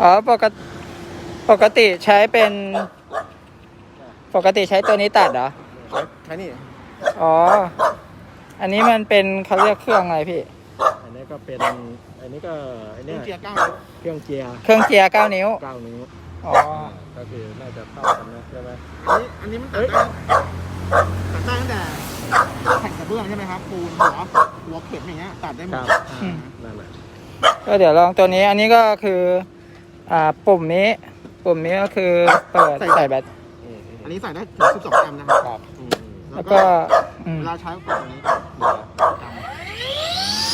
อ๋อปกติปกติใช้เป็น ปกติใช้ตัวนี้ตัดเหรอใช้ใช้นี่ อ๋อ อันนี้มันเป็นเขาเรียกเครื่องอะไรพี่ อันนี้ก็เป็น อันนี้ก็อันเครื่นี้องเกียร์เก้าเครื่องเจียร์เครื่องเจียร์เก้านิ้วเก้านิ้ว อ๋อ ก็คือน่าจะเข้ากันนะใช่ไหมอันนี้อันนี้มันตัดได้ตัดได้ตั้งแต่แผ่นกระเบื้องใช่ไหมครับปูนหัวหัวเข็มอย่างเงี้ยตัดได้หมครัดบอืมนั่นแหละก็เดี๋ยวลองตัวนี้อันนี้ก็คือ อ่าปุ่มนี้ ปุ่มนี้ก็คือเปิดใส่แบตอืมอันนี้ใส่ได้ถึง12แอมป์นะครับครับอืมแล้วก็อืมเวลาใช้ก็กดตรงนี้เหลือแอมป์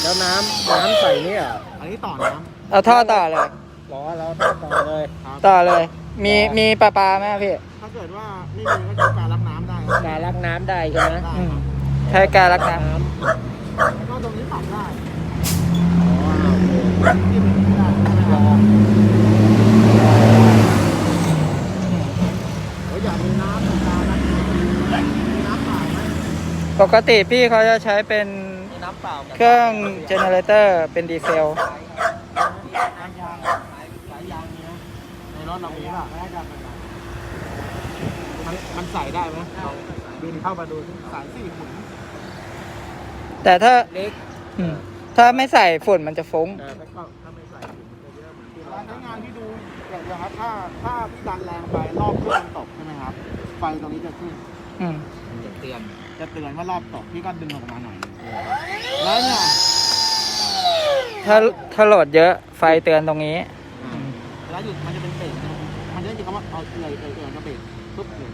แล้วน้ำน้ำใส่เนี่ยอันนี้ต่อน้เอาท่อต่อเลยล้อเราต้องต่อเลยำครับต่อเลย มีมีปลาปลาไหมพี่ ถ้าเกิดว่าไม่มีก็ใช้การรับน้ำได้ครับการรักน้ำได้ใช่ไหมได้อืมครับใช้การรักน้น้แล้วก็ตรงนี้ปรับได้ำอ๋อโอเคที่มันไม่ได้ใช่ไหมครับโอ้ยอยากมีน้ำมีน้ำนะมีน้ำเปล่าไหมำ ปกติพี่เขาจะใช้เป็นมีน้ำเปล่ากับเครื่องเจเนเรเตอร์เป็นดีเซล น้ำยางสายยางนี้นะในรถเรามีป่ะมันมันใส่ได้ไหมลองบินเข้ามาดูสิสายสี่ขุนแต่ถ้าเล็กอืมถ้าไม่ใส่ฝุ่นมันจะฟุ้ง แต่ถ้าเข้าถ้าไม่ใส่ถุงมันจะเยอะเหมือนที่เวเราลาใช้งานที่ดูอย่างเดียวครับถ้าถ้าพี่ดันแรงไปรอบเครื่องมันตกใช่ไหมครับ ไฟตรงนี้จะขึ้นอืมจะเตือน จะเตือนว่ารอบตกพี่ก็ดึงออกมาหน่อยนึงแล้วเนี่ยถ้าถ้าโหลดเยอะไฟเตือนตรงนี้เวลาหยุดมันจะเป็นเบรกนะมันจะได้ยินคำว่าเอาเอื่อยเอื่อยเอื่อยก็เบรกปุ๊บเลย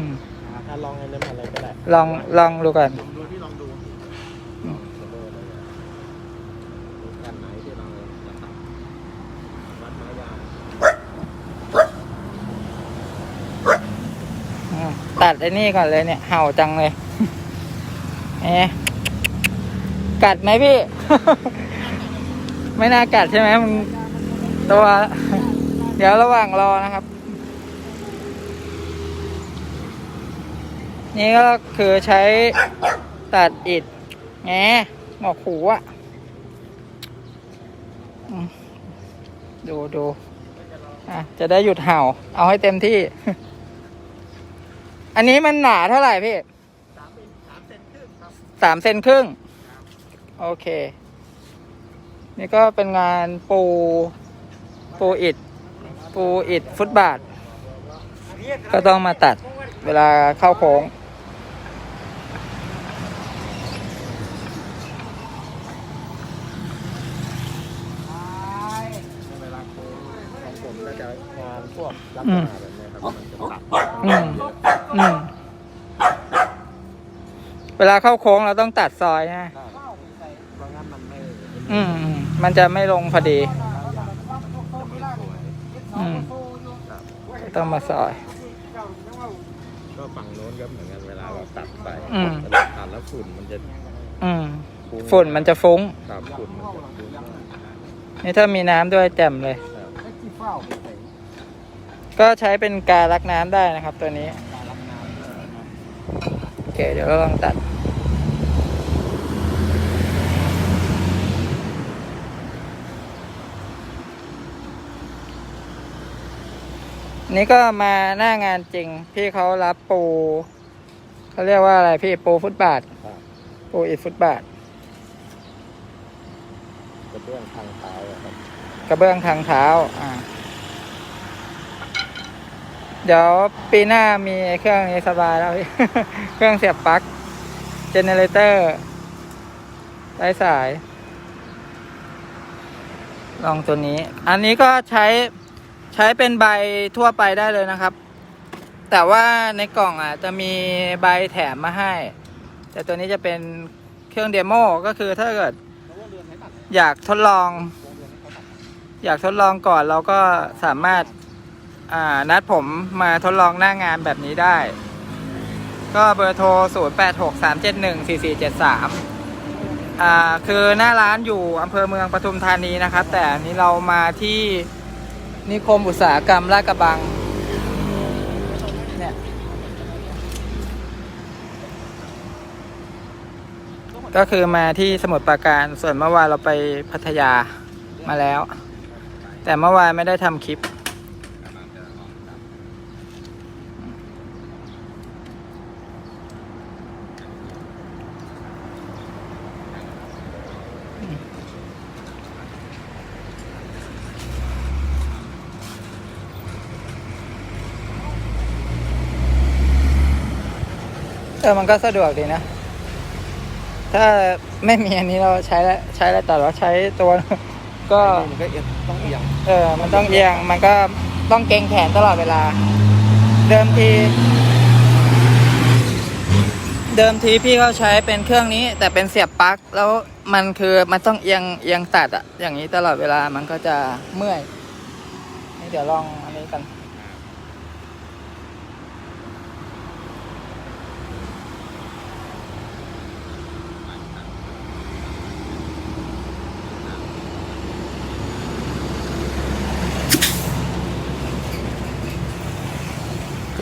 อืมนะครับถ้าลองอันนั้นอะไรก็ได้ลองลองดูก่อนลองดูพี่ลองดูจะดูอะไรอะดูแผ่นไหนที่เราจะตัดวัดไม้ยาวอืมตัดไอ้นี่ก่อนเลยเนี่ยเห่าจังเลย เอ๊กัดไหมพี่ ไม่น่ากัดใช่ไหมมันตัว เดี๋ยวระหว่างรอนะครับ นี่ก็คือใช้ตัดอิฐแงหมอกหูอะอืมดูดูอะจะได้หยุดเห่า เอาให้เต็มที่ อันนี้มันหนาเท่าไหร่พี่ สามเซนครึ่ง โอเค นี่ก็เป็นงานปูปูอิดปูอิดฟุตบาท ก็ต้องมาตัดเวลาเข้าโค้งเวลาโค้งของผมก็จะงานพวกลักษณะแบบนี้ครับมันจะตัด อืม อืม เวลาเข้าโค้งเราต้องตัดซอยนะเพราะงั้นมันไม่อืมอืมมันจะไม่ลงพอดี อืมก็ต้องมาซอย ก็ฝั่งโน้นก็เหมือนกันเวลาเราตัดไปอืมเวลาตัดแล้วฝุ่นมันจะอืมฟุ้งฝุ่นมันจะฟุ้ง ครับฝุ่นมันจะฟุ้งนี่ถ้ามีน้ำด้วยแจ่มเลย ครับที่เฝ้าไปใส่ก็ใช้เป็นการรักน้ำได้นะครับตัวนี้การรับน้ำโอ เค เดี๋ยวเราลองตัด นี่ก็มาหน้างานจริง พี่เขารับปูเขาเรียกว่าอะไรพี่ปูฟุตบาทครับปูอิฐฟุตบาทกระเบื้องทางเท้าอะครับกระเบื้องทางเท้า อ่า เดี๋ยวปีหน้ามีเครื่องนี้สบายแล้วพี่ เครื่องเสียบปลั๊กเจเนเรเตอร์ไร้สาย ลองตัวนี้ อันนี้ก็ใช้ใช้เป็นใบทั่วไปได้เลยนะครับ แต่ว่าในกล่องอะจะมีใบแถมมาให้ แต่ตัวนี้จะเป็นเครื่องเดโมก็คือถ้าเกิด อยากทดลอง อยากทดลองก่อนเราก็สามารถ นัดผมมาทดลองหน้างานแบบนี้ได้ ก็เบอร์โทร 0 8 6 3 7 1 4 4 7 3อ่าคือหน้าร้านอยู่อำเภอเมืองปทุมธานีนะครับ แต่อันนี้เรามาที่นิคมอุตสาหกรรมลาดกระบังเนี่ยก็คือมาที่สมุทรปราการส่วนเมื่อวานเราไปพัทยามาแล้ว แต่เมื่อวานไม่ได้ทำคลิป กำลังจะออกดับ เออมันก็สะดวกดีนะ ถ้าไม่มีอันนี้เราใช้แล้วใช้แล้วแต่ว่าใช้ตัว ก็มันก็เอียงต้องเอียงเออ มันต้องเอียงมันก็ต้องเกรงแขนตลอดเวลา เดิมที เดิมทีพี่เขาใช้เป็นเครื่องนี้ แต่เป็นเสียบปลั๊กแล้วมันคือมันต้องเอียงเอียงตัดอะอย่างนี้ตลอดเวลามันก็จะเมื่อยนี่เดี๋ยวลองอันนี้กัน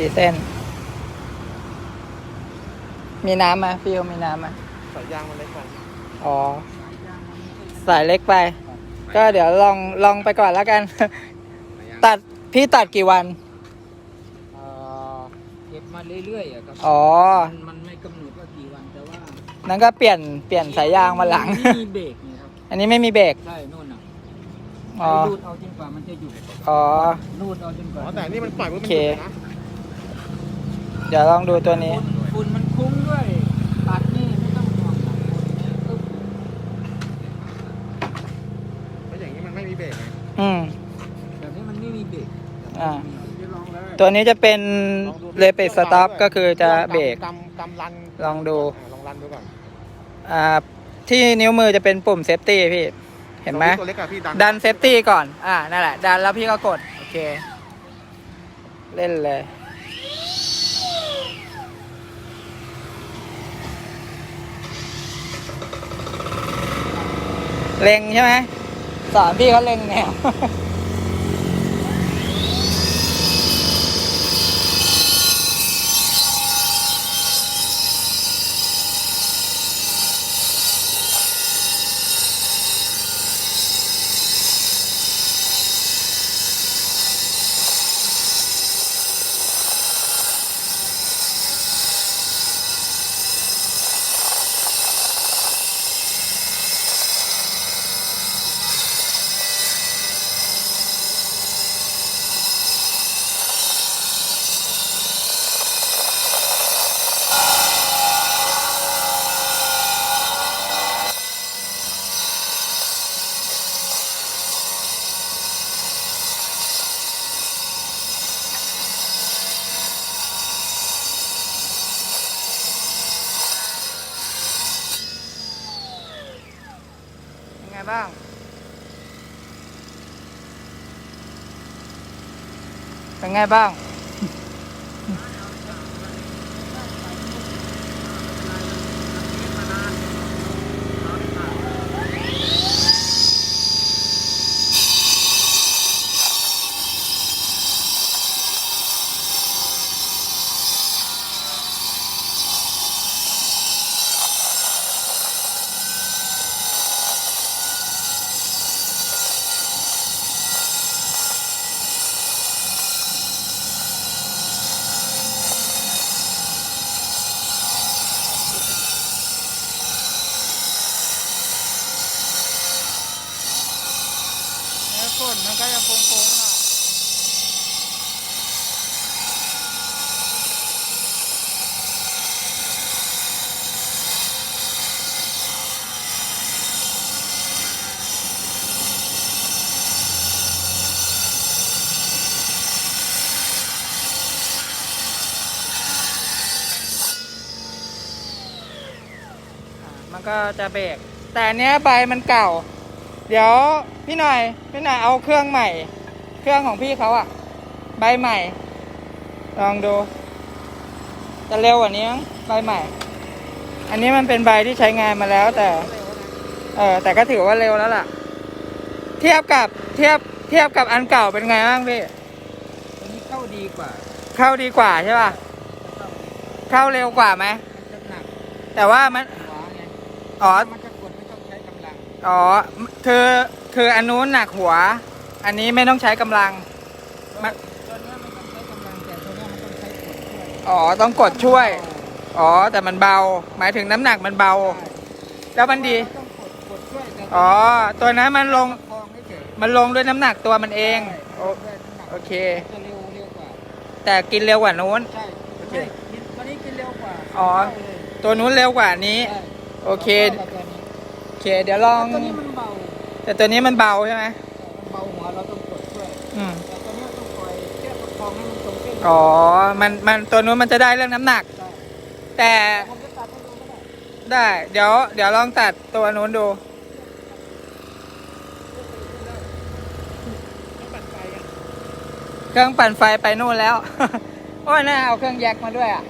กี่เส้น มีน้ำไหมพี่เขามีน้ำไหมสายยางมันเล็กกว่าอ๋อ สายเล็กไป ก็เดี๋ยวลองลองไปก่อนแล้วกัน ตัดพี่ตัดกี่วัน เอ่อเก็บมาเรื่อยๆอะครับอ๋อ มันมันไม่กำหนดว่ากี่วันแต่ว่านั้นก็เปลี่ยนเปลี่ยนสายยางมาหลัง ไม่มีเบรกนี่ครับอันนี้ไม่มีเบรก ใช่นู่นน่ะอ๋อไอ้รูดเอาจนกว่ามันจะหยุดอ๋อ รูดเอาจนกอ๋ว่าอแต่นี่มันปล่อยปุ๊บมันโอเคหยุดเลยนะ เดี๋ยวลองดูตัวนี้ ฝุ่นฝุ่นมันคุ้งด้วยตัดนี่ไม่ต้องห่วงตัดฝุ่นปึ๊บแล้วอย่างนี้มันไม่มีเบรกไงอืม แบบนี้มันไม่มีเบรกอ่า จะลองเลยตัวนี้จะเป็นเลเปสต็อปก็คือจะเบรก กำกำรันลองดูาลองรันดูก่อนอ่า ที่นิ้วมือจะเป็นปุ่มเซฟตี้พี่ เห็นไหม ตัวเล็กอะพี่ดันดันเซฟตี้ก่อน อ่า นั่นแหละ ดันแล้วพี่ก็กด โอเค เล่นเลย เล็งใช่ไหมสอนพี่เขาเล็งแนว ไงบ้าง มันก็จะเบรกแต่อันเนี้ยใบมันเก่า เดี๋ยวพี่หน่อยพี่หน่อยเอาเครื่องใหม่ เครื่องของพี่เขาอะใบใหม่ ลองดู จะเร็วกว่านี้มั้งใบใหม่ อันนี้มันเป็นใบที่ใช้งานมาแล้วแต่ เออแต่ก็ถือว่าเร็วแล้วล่ะ เทียบกับเทียบเทียบกับอันเก่าเป็นไงบ้างพี่ตัวนี้เข้าดีกว่า เข้าดีกว่าใช่ป่ะเข้าเข้าเร็วกว่าไหมมันจะหนักแต่ว่ามันขวาไง อ๋อ มันจะกดไม่ต้องใช้กำลังอ๋อคือคืออันนู้นหนักหัว อันนี้ไม่ต้องใช้กำลังตัวเนี้ยไม่ต้องใช้กำลังแต่ตัวเนี้ยมันต้องใช้กดช่วยอ๋อต้องกดช่วย อ๋อ แต่มันเบา หมายถึงน้ำหนักมันเบาแล้วมันดี ต้องกดกดช่วยแต่อ๋อ ตัวนั้นมันลงประคองไม่เฉยมันลงด้วยน้ำหนักตัวมันเองโอด้วยน้ำหนักโอเค จะเร็วเร็วกว่า แต่กินเร็วกว่านู้น ใช่ใช่กินตัวนี้กินเร็วกว่าอ๋อ เท่าเลยตัวนู้นเร็วกว่านี้ ใช่ โอเคท่ากับตัวนี้โอเค เดี๋ยวลอง ตัวนี้มันเบาแต่ตัวนี้มันเบาใช่ไหมมันเบาหัวเราต้องกดช่วยอืมแต่ตัวเนี้ยต้องคอยแค่ประคองให้มันตรงเส้นอ๋อ มัน มัน ตัวนู้นมันจะได้เรื่องน้ำหนักใช่แต่ผมจะตัดให้ดูก็ได้ได้ เดี๋ยว เดี๋ยวลองตัดตัวนู้นดูเครื่องปั่นไฟไปนู่นแล้ว โอ้ยน่าเอาเครื่องแยกมาด้วยอะ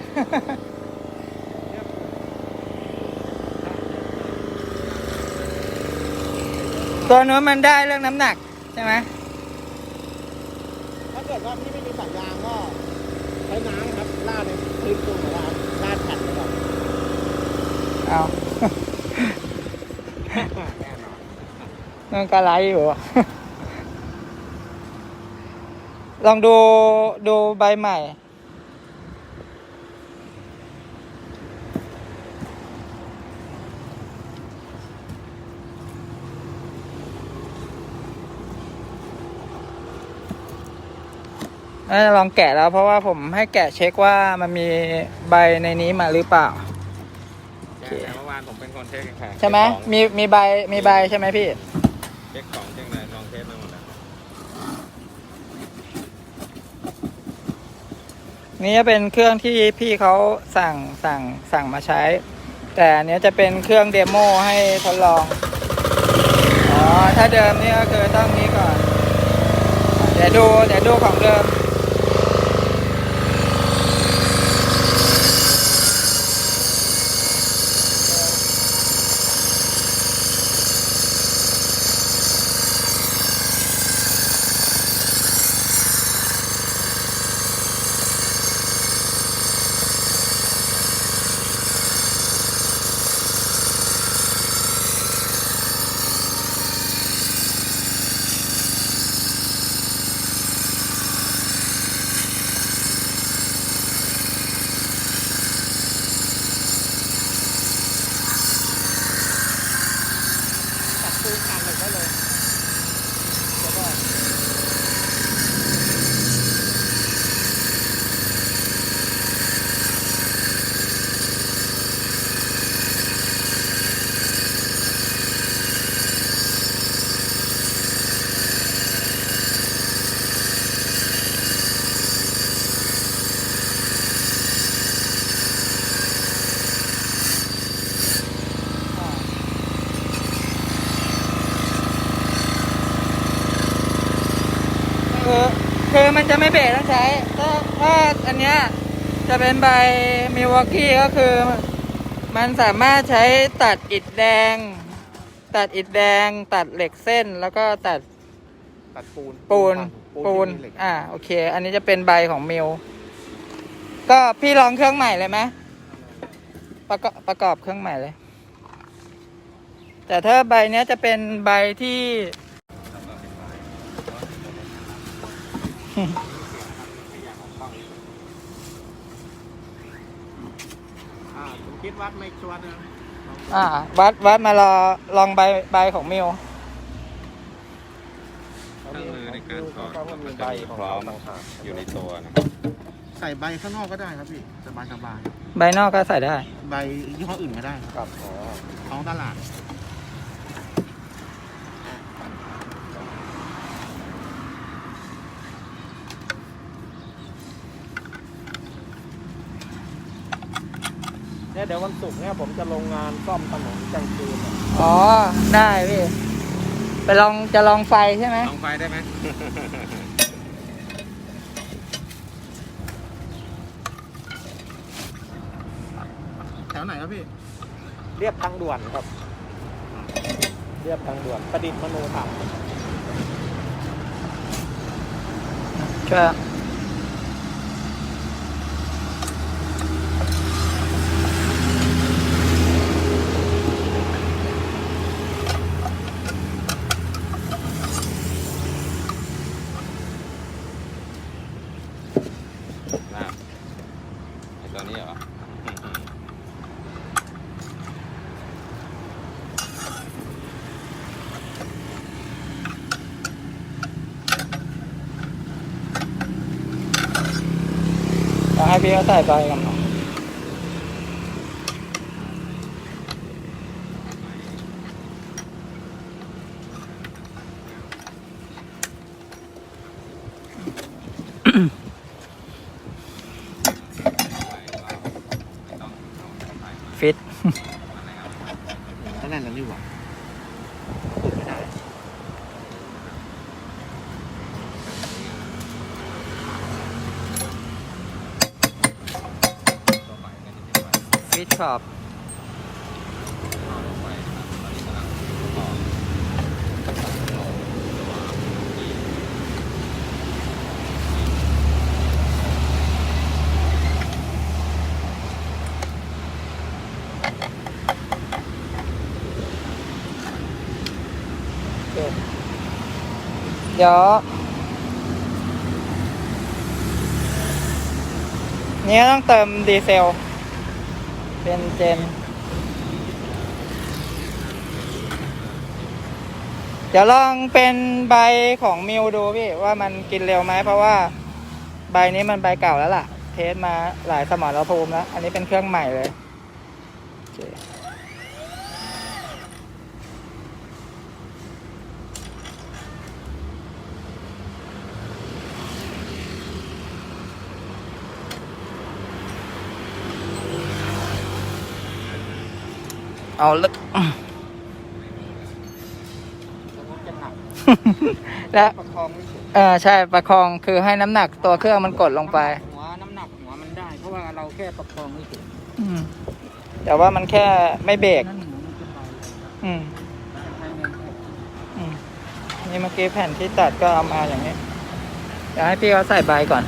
ตัวนู้นมันได้เรื่องน้ำหนักใช่ไหมถ้าเกิดว่าพี่ไม่มีสัญญาณก็ใช้น้ำครับราดในพื้นปูนหรือว่าราดแผ่นไปก่อนเอาแน่นอนมันก็ไลฟ์อยู่ ลองดูดูใบใหม่ น่าจะลองแกะแล้วเพราะว่าผมให้แกะเช็คว่ามันมีใบในนี้มาหรือเปล่าแต่เมื่อวานผมเป็นคนเทสค่ะใช่ไหมมีมีใบมีใบใช่ไหมพี่ เช็คของเช็คอะไรลองเทสมาหมดแล้วนี่จะเป็นเครื่องที่พี่เขาสั่งสั่งสั่งมาใช้ แต่อันเนี้ยจะเป็นเครื่องเดโมให้ทดลองอ๋อถ้าเดิมนี่ก็คือต้องนี้ก่อน เดี๋ยวดูเดี๋ยวดูของเดิม ตัดปูนกันเลยได้เลยเดี๋ยวก่อน คือคือมันจะไม่ เบรกต้องใช้ถ้าถ้าอันเนี้ยจะเป็นใบมิวอกกี้ก็คือ มันสามารถใช้ตัดอิฐแดง ตัดอิฐแดง ตัดเหล็กเส้นแล้วก็ตัดตัดปูนปูนปูปูนที่มีเหล็กอ่าโอเค อันนี้จะเป็นใบของมิวก็พี่ลองเครื่องใหม่เลยไหมประกอบประกอบเครื่องใหม่เลย แต่ถ้าใบเนี้ยจะเป็นใบที่ อ่าผมคิ ดวัดไม่ชัวร์นะลองดูอ่าวัดวัดมารอลองใบใบของมิวเครื่องมือในการถอดเขาก็มีใบของพร้อเขามต่างหากอยู่ในตัวนะใส่ใบข้างนอกก็ได้ครับพี่สบายสบายใบนอกก็ใส่ได้ๆใบยี่ห้ออื่นก็ได้ครับท้องตลาด เนี่ยเดี๋ยววันศุกร์เนี่ยผมจะลงงานซ่อมถนนกลางคืนอะอ๋อ ได้พี่ ไปลองจะลองไฟใช่ไหมลองไฟได้ไหม แถวไหนครับพี่ เรียบทางด่วนครับ เรียบทางด่วนประดิษฐ์มโนธรรมช่วย ให้ พี่เขาใส่ใบกันหน่อยฟิตก็แน่นแล้นี่หว่าไม่ได้ ฟิตขอบเคเดี๋ยว นี้ต้องเติมดีเซล เป็นเจน เดี๋ยวลองเป็นใบของมิวดูพี่ ว่ามันกินเร็วไหมเพราะว่า ใบนี้มันใบเก่าแล้วล่ะ เทสมาหลายสมรภูมิแล้ว อันนี้เป็นเครื่องใหม่เลย โอเค เอาลึกแล้วก็จะหนักและประคองไม่ถึงเออใช่ประคองคือให้น้ำหนักตัวเครื่องมันกดลงไป หัวน้ำหนักหัวมันได้ เพราะว่าเราแค่ประคองไม่ถึงอืมแต่ว่ามันแค่ไม่เบรกนั่นหัวมันขึ้นไปอืมภายในอืมนี่เมื่อกี้แผ่นที่ตัดก็เอามาอย่างนี้เดี๋ยวให้พี่เขาใส่ใบก่อน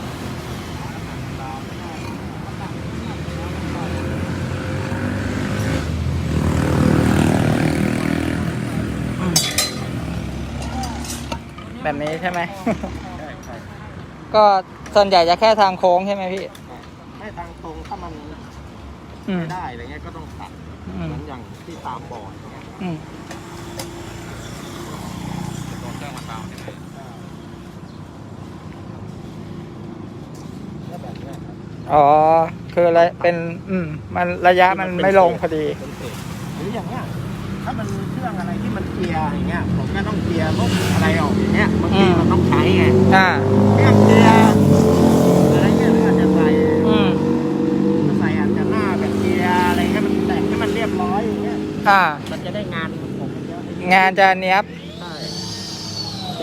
แบบนี้ใช่ไหมก็ส่วนใหญ่จะแค่ทางโค้งใช่ไหมพี่ ให้ทางตรงถ้ามันอืม ไม่ได้อะไรเงี้ยก็ต้องตัดอืเหมมือนอย่างที่ตามบ่ออย่างเงี้ยอืมตัวเครื่องมันเบาใช่ไหมแล้วแบบเนี้ยครับอ๋อ คืออะไรเป็น อืม มันระยะมันไม่ลงพอดี เป็นเศษหรืออย่างเงี้ย ถ้ามันมีเครื่องอะไรที่มันเกียร์อย่างเงี้ยผมก็ต้องเกียร์พวกอะไรออกอย่างเงี้ยบางทีอืมมันต้องใช้ไงอ่าเครื่องเกียร์อะไรเงี้ยหรืออาจจะใส่อืมใส่อาจจะหน้าแบบเกียร์อะไรให้มันแต่งให้มันเรียบร้อยอย่างเงี้ยอ่ามันจะได้งานของผมเยอะงานจะเนี้ยบใช่ โอเค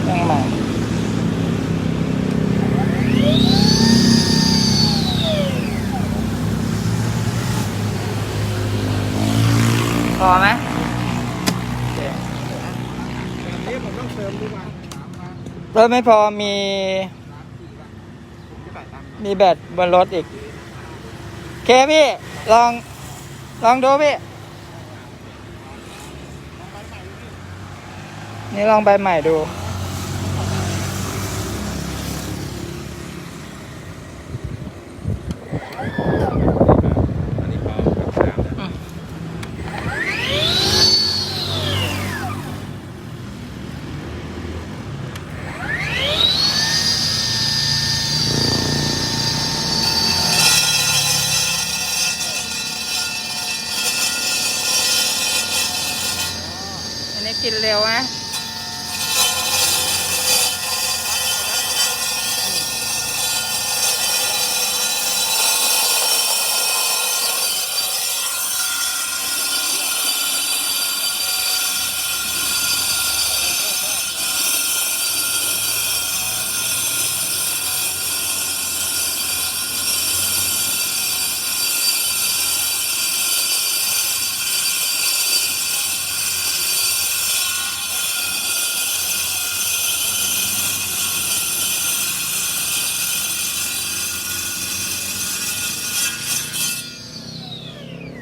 เครื่องใหม่พอไหมโอเค แบบนี้ผมต้องเติมทุกวัน รถไม่พอมี มีแบตบนรถอีก เคพี่ ลอง ลองดูพี่ นี่ลองใบใหม่ดู อันนี้พร้อมกับน้ำนะ อันนี้กินเร็วไหม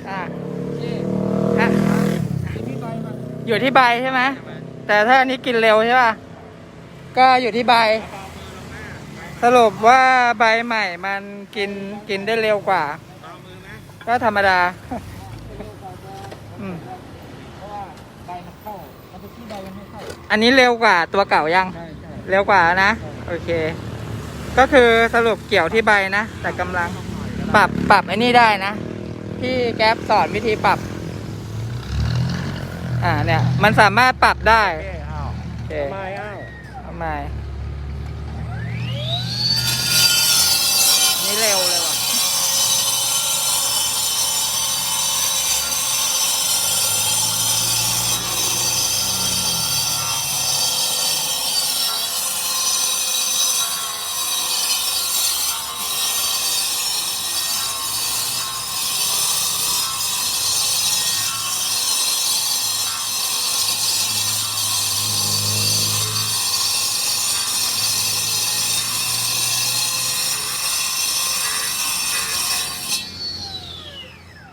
อะอะ ที่ใบมัน อยู่ที่ใบใช่ไหมแต่ถ้าอันนี้กินเร็วใช่ป่ะก็อยู่ที่ใบ สรุปว่าใบใหม่มันกินกินได้เร็วกว่า ก็ธรรมดาเร็วกว่าจะอืมเพราะว่าใบมันเข้ามันจะที่ใบมันไม่เข้าอันนี้เร็วกว่าตัวเก่ายังเร็วกว่านะ โอเค ก็คือสรุปเกี่ยวที่ใบนะ แต่กำลังปรับปรับไอ้นี่ได้นะ ที่แก๊ปสอนวิธีปรับ อ่าเนี่ย มันสามารถปรับได้เอ้อ้าวโอเคทำไมอ้าวทำไมนี่เร็วเลยว่ะ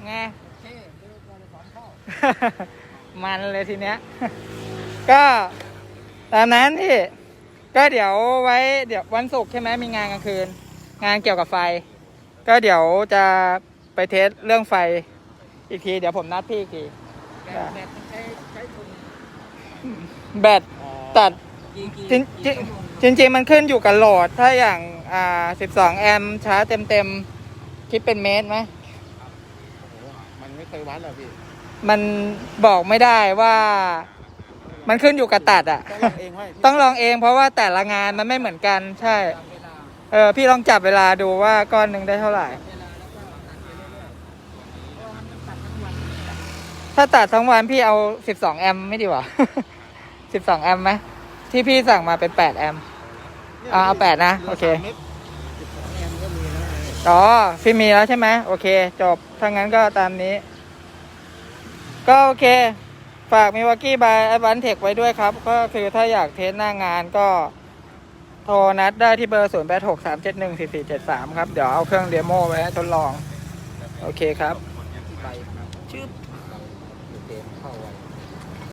ไง เท่เร็วกว่าจะสอนเข้า มันเลยทีเนี้ย ก็ตามนั้นพี่ ก็เดี๋ยวไว้เดี๋ยววันศุกร์ใช่ไหมมีงานกลางคืน งานเกี่ยวกับไฟ ก็เดี๋ยวจะไปเทสเรื่องไฟอีกที เดี๋ยวผมนัดพี่อีกทีแบบแบบใช้ใช้ทุนแบตตัดกี่กี่จริงกี่จริงชั่วโมงจริงๆมันขึ้นอยู่กับโหลด ถ้าอย่างอ่า12 แอมป์ชาร์จเต็มๆคิดเป็นเมตรไหมโอ้โหมันไม่เคยวัดหรอกพี่ มันบอกไม่ได้ว่า มันขึ้นอยู่กับตัดอะ ต้องลองเองไว้ต้องลองเองเพราะว่าแต่ละงานมันไม่เหมือนกันใช่ตามเวลาเออพี่ลองจับเวลาดูว่าก้อนหนึ่งได้เท่าไหร่เวลาแล้วก็ตัดไปเรื่อยๆเพราะว่ามันตัดทั้งวันถ้าตัดทั้งวันพี่เอา 12 แอมป์ไม่ดีกว่า 12 แอมป์ไหมที่พี่สั่งมาเป็น 8 แอมป์ อ่าเอาแปดนะโอเคม็ดแอมก็มีแล้วไงอ๋อพี่มีแล้วใช่ไหมโอเค จบถ้างั้นก็ตามนี้ ก็โอเค ฝากมีวากี้บายแอดวันเทคไว้ด้วยครับ ก็คือถ้าอยากเทสหน้างานก็โทรนัดได้ที่เบอร์ 0 8 6 3 7 1 4 4 7 3 ครับ เดี๋ยวเอาเครื่องเดโมไว้ทดลอง โอเคครับที่ใบชึบ